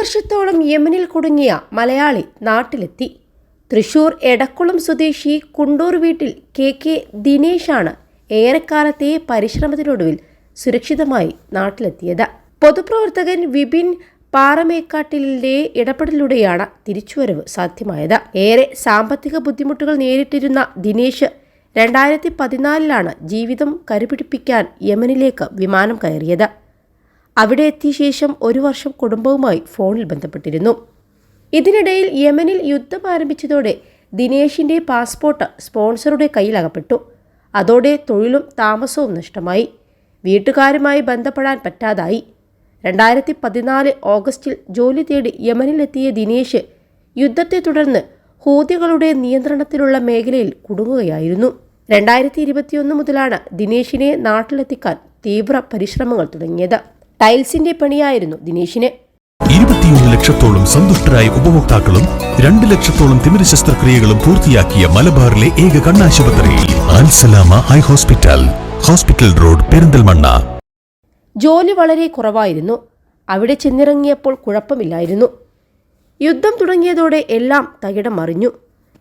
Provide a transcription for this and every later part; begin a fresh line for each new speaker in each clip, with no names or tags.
വർഷത്തോളം യമനിൽ കുടുങ്ങിയ മലയാളി നാട്ടിലെത്തി. തൃശൂർ എടക്കുളം സ്വദേശി കുണ്ടൂർ വീട്ടിൽ കെ കെ ദിനേശാണ് ഏറെക്കാലത്തെ പരിശ്രമത്തിനൊടുവിൽ സുരക്ഷിതമായി നാട്ടിലെത്തിയത്. പൊതുപ്രവർത്തകൻ വിപിൻ പാറമേക്കാട്ടിലിന്റെ ഇടപെടലിലൂടെയാണ് തിരിച്ചുവരവ് സാധ്യമായത്. ഏറെ സാമ്പത്തിക ബുദ്ധിമുട്ടുകൾ നേരിട്ടിരുന്ന ദിനേശ് രണ്ടായിരത്തി പതിനാലിലാണ് ജീവിതം കരുപിടിപ്പിക്കാൻ യമനിലേക്ക് വിമാനം കയറിയത്. അവിടെ എത്തിയ ശേഷം ഒരു വർഷം കുടുംബവുമായി ഫോണിൽ ബന്ധപ്പെട്ടിരുന്നു. ഇതിനിടയിൽ യമനിൽ യുദ്ധം ആരംഭിച്ചതോടെ ദിനേഷിന്റെ പാസ്പോർട്ട് സ്പോൺസറുടെ കയ്യിലകപ്പെട്ടു അതോടെ തൊഴിലും താമസവും നഷ്ടമായി. വീട്ടുകാരുമായി ബന്ധപ്പെടാൻ പറ്റാതായി. രണ്ടായിരത്തി പതിനാല് ഓഗസ്റ്റിൽ ജോലി തേടി യമനിലെത്തിയ ദിനേശ് യുദ്ധത്തെ തുടർന്ന് ഹൂതികളുടെ നിയന്ത്രണത്തിലുള്ള മേഖലയിൽ കുടുങ്ങുകയായിരുന്നു. രണ്ടായിരത്തി ഇരുപത്തിയൊന്ന് മുതലാണ് ദിനേഷിനെ നാട്ടിലെത്തിക്കാൻ തീവ്ര പരിശ്രമങ്ങൾ തുടങ്ങിയത്. ടൈൽസിന്റെ പണിയായിരുന്നു ദിനേശിന്.
ഇരുപത്തിയൊന്ന് ലക്ഷത്തോളം സന്തുഷ്ടരായ ഉപഭോക്താക്കളും രണ്ട് ലക്ഷത്തോളം തിമിര ശസ്ത്രക്രിയകളും പൂർത്തിയാക്കിയ മലബാറിലെ ഏക കണ്ണാശുപത്രി Alsalama high hospital hospital road Perinthalmanna.
ജോലി വളരെ കുറവായിരുന്നു. അവിടെ ചെന്നിറങ്ങിയപ്പോൾ കുഴപ്പമില്ലായിരുന്നു. യുദ്ധം തുടങ്ങിയതോടെ എല്ലാം തകിടം മറിഞ്ഞു.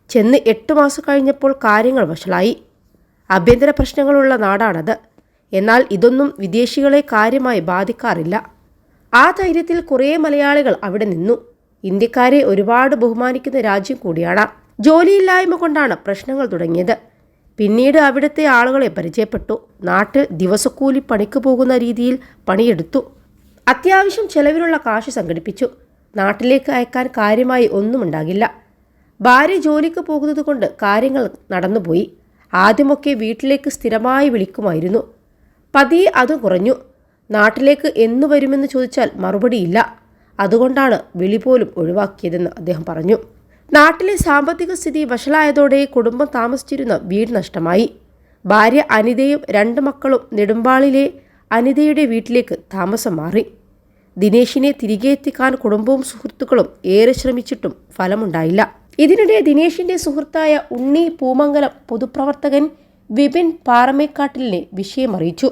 ചെന്ന് എട്ട് മാസം കഴിഞ്ഞപ്പോൾ കാര്യങ്ങൾ വഷളായി. ആഭ്യന്തര പ്രശ്നങ്ങളുള്ള നാടാണത്. എന്നാൽ ഇതൊന്നും വിദേശികളെ കാര്യമായി ബാധിക്കാറില്ല. ആ ധൈര്യത്തിൽ കുറേ മലയാളികൾ അവിടെ നിന്നു. ഇന്ത്യക്കാരെ ഒരുപാട് ബഹുമാനിക്കുന്ന രാജ്യം കൂടിയാണ്. ജോലിയില്ലായ്മ കൊണ്ടാണ് പ്രശ്നങ്ങൾ തുടങ്ങിയത്. പിന്നീട് അവിടുത്തെ ആളുകളെ പരിചയപ്പെട്ടു. നാട്ടിൽ ദിവസക്കൂലി പണിക്ക് പോകുന്ന രീതിയിൽ പണിയെടുത്തു. അത്യാവശ്യം ചെലവിലുള്ള കാശ് സംഘടിപ്പിച്ചു. നാട്ടിലേക്ക് അയക്കാൻ കാര്യമായി ഒന്നും ഉണ്ടാകില്ല ഭാര്യ ജോലിക്ക് പോകുന്നത് കൊണ്ട് കാര്യങ്ങൾ നടന്നുപോയി. ആദ്യമൊക്കെ വീട്ടിലേക്ക് സ്ഥിരമായി വിളിക്കുമായിരുന്നു. പതിയെ അത് കുറഞ്ഞു. നാട്ടിലേക്ക് എന്നു വരുമെന്ന് ചോദിച്ചാൽ മറുപടിയില്ല. അതുകൊണ്ടാണ് വിളി പോലും ഒഴിവാക്കിയതെന്ന് അദ്ദേഹം പറഞ്ഞു. നാട്ടിലെ സാമ്പത്തിക സ്ഥിതി വഷളായതോടെ കുടുംബം താമസിച്ചിരുന്ന വീട് നഷ്ടമായി. ഭാര്യ അനിതയും രണ്ട് മക്കളും നെടുമ്പാളിലെ അനിതയുടെ വീട്ടിലേക്ക് താമസം മാറി. ദിനേശിനെ തിരികെ എത്തിക്കാൻ കുടുംബവും സുഹൃത്തുക്കളും ഏറെ ശ്രമിച്ചിട്ടും ഫലമുണ്ടായില്ല. ഇതിനിടെ ദിനേശിന്റെ സുഹൃത്തായ ഉണ്ണി പൂമംഗലം പൊതുപ്രവർത്തകൻ വിപിൻ പാറമേക്കാട്ടിലിനെ വിഷയമറിയിച്ചു.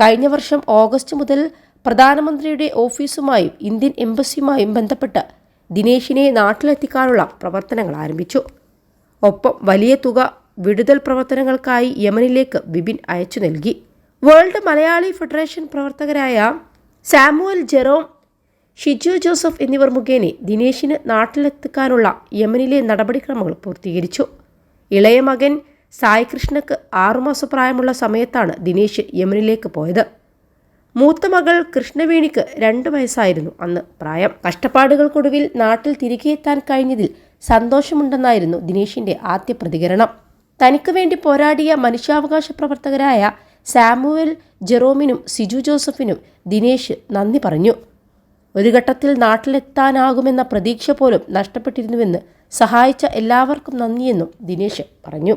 കഴിഞ്ഞ വർഷം ഓഗസ്റ്റ് മുതൽ പ്രധാനമന്ത്രിയുടെ ഓഫീസുമായും ഇന്ത്യൻ എംബസിയുമായും ബന്ധപ്പെട്ട് ദിനേശിനെ നാട്ടിലെത്തിക്കാനുള്ള പ്രവർത്തനങ്ങൾ ആരംഭിച്ചു. ഒപ്പം വലിയ തുക വിടുതൽ പ്രവർത്തനങ്ങൾക്കായി യമനിലേക്ക് വിപിൻ അയച്ചു നൽകി. വേൾഡ് മലയാളി ഫെഡറേഷൻ പ്രവർത്തകരായ സാമുവൽ ജെറോം ഷിജു ജോസഫ് എന്നിവർ മുഖേന ദിനേശിന് നാട്ടിലെത്തിക്കാനുള്ള യമനിലെ നടപടിക്രമങ്ങൾ പൂർത്തീകരിച്ചു. ഇളയ മകൻ സായി കൃഷ്ണക്ക് ആറുമാസ പ്രായമുള്ള സമയത്താണ് ദിനേശ് യമനിലേക്ക് പോയത്. മൂത്ത മകൾ കൃഷ്ണവേണിക്ക് രണ്ട് വയസ്സായിരുന്നു അന്ന് പ്രായം. കഷ്ടപ്പാടുകൾക്കൊടുവിൽ നാട്ടിൽ തിരികെ എത്താൻ കഴിഞ്ഞതിൽ സന്തോഷമുണ്ടെന്നായിരുന്നു ദിനേശിന്റെ ആദ്യ പ്രതികരണം. തനിക്ക് വേണ്ടി പോരാടിയ മനുഷ്യാവകാശ പ്രവർത്തകരായ സാമുവൽ ജെറോമിനും സിജു ജോസഫിനും ദിനേശ് നന്ദി പറഞ്ഞു. ഒരു ഘട്ടത്തിൽ നാട്ടിലെത്താനാകുമെന്ന പ്രതീക്ഷ പോലും നഷ്ടപ്പെട്ടിരുന്നുവെന്ന് സഹായിച്ച എല്ലാവർക്കും നന്ദിയെന്നും ദിനേശ് പറഞ്ഞു.